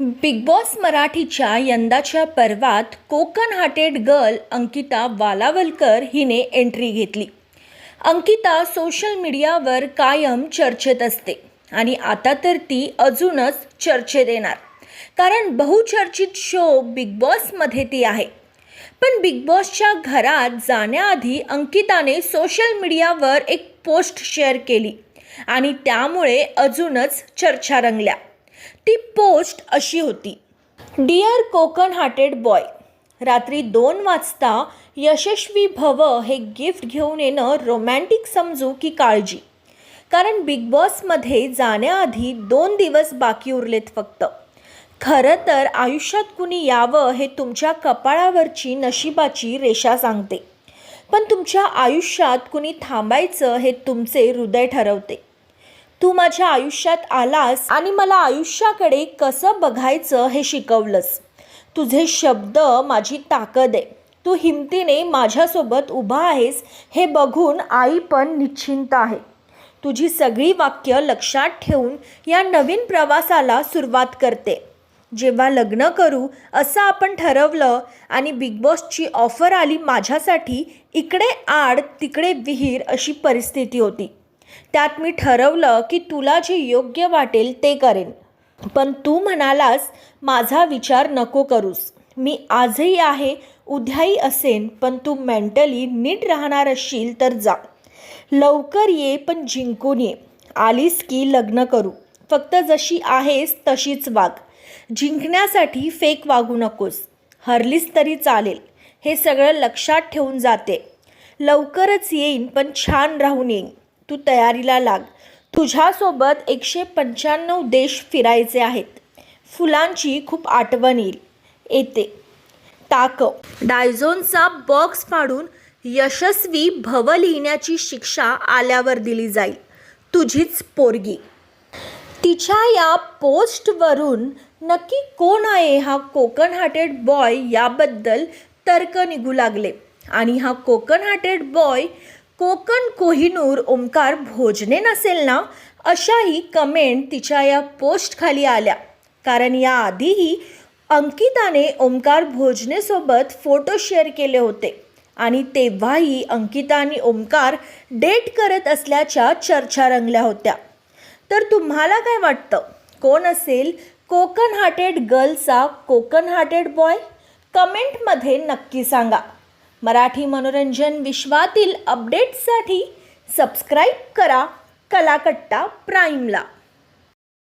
Big Boss मराठीच्या यंदाच्या पर्वात कोकण हार्टेड गर्ल अंकिता वालावलकर हिने एंट्री घेतली. अंकिता सोशल मीडियावर कायम चर्चेत असते आणि आता तर ती अजूनच चर्चेत येणार. कारण बहुचर्चित शो बिग बॉसमध्ये ती आहे. पण बिग बॉसच्या घरात जाण्याआधी अंकिताने सोशल मीडियावर एक पोस्ट शेअर केली आणि त्यामुळे अजूनच चर्चा रंगल्या. ती पोस्ट अशी होती. डिअर कोकण हार्टेड बॉय रात्री दोन वाजता यशस्वी भव हे गिफ्ट घेऊन येणं रोमॅन्टिक समजू की काळजी. कारण बिग बॉसमध्ये जाण्याआधी दोन दिवस बाकी उरलेत फक्त. खरं तर आयुष्यात कुणी यावं हे तुमच्या कपाळावरची नशिबाची रेषा सांगते. पण तुमच्या आयुष्यात कुणी थांबायचं हे तुमचे हृदय ठरवते. तू माझ्या आयुष्यात आलास आणि मला आयुष्याकडे कसं बघायचं हे शिकवलंस. तुझे शब्द माझी ताकद आहे. तू हिमतीने माझ्यासोबत उभा आहेस हे बघून आई पण निश्चिंत आहे. तुझी सगळी वाक्य लक्षात ठेवून या नवीन प्रवासाला सुरुवात करते. जेव्हा लग्न करू असं आपण ठरवलं आणि बिग बॉसची ऑफर आली माझ्यासाठी इकडे आड तिकडे विहीर अशी परिस्थिती होती. त्यात मी ठरवलं की तुला जे योग्य वाटेल ते करेन. पण तू म्हणालास माझा विचार नको करूस. मी आजही आहे उद्याही असेन पण तू मेंटली नीट राहणार असशील तर जा. लवकर ये पण जिंकून ये. आलीस की लग्न करू. फक्त जशी आहेस तशीच वाग. जिंकण्यासाठी फेक वागू नकोस. हरलीस तरी चालेल. हे सगळं लक्षात ठेवून जाते. लवकरच येईन पण छान राहून येईन. तू तयारीला लाग. तुझ्यासोबत एकशे पंच्याण्णव देश फिरायचे आहेत. फुलांची खूप आठवण येईल. येते. टाकव. डायझोनचा बॉक्स फाडून यशस्वी भव लिहिण्याची शिक्षा आल्यावर दिली जाईल. तुझीच पोरगी. तिच्या या पोस्टवरून नक्की कोण आहे हा कोकण हार्टेड बॉय याबद्दल तर्क निघू लागले. आणि हा कोकण हार्टेड बॉय कोकण कोहिनूर ओंकार भोजने नसेल ना? अशाही कमेंट तिच्या या पोस्टखाली आल्या. कारण याआधीही अंकिताने ओंकार भोजनेसोबत फोटो शेअर केले होते. आणि तेव्हाही अंकिता आणि ओंकार डेट करत असल्याच्या चर्चा रंगल्या होत्या. तर तुम्हाला काय वाटतं? कोण असेल? कोकण हार्टेड गर्लचा कोकण हार्टेड बॉय? कमेंटमध्ये नक्की सांगा. मराठी मनोरंजन विश्वातील अपडेट्ससाठी सबस्क्राईब करा कलाकट्टा प्राईमला.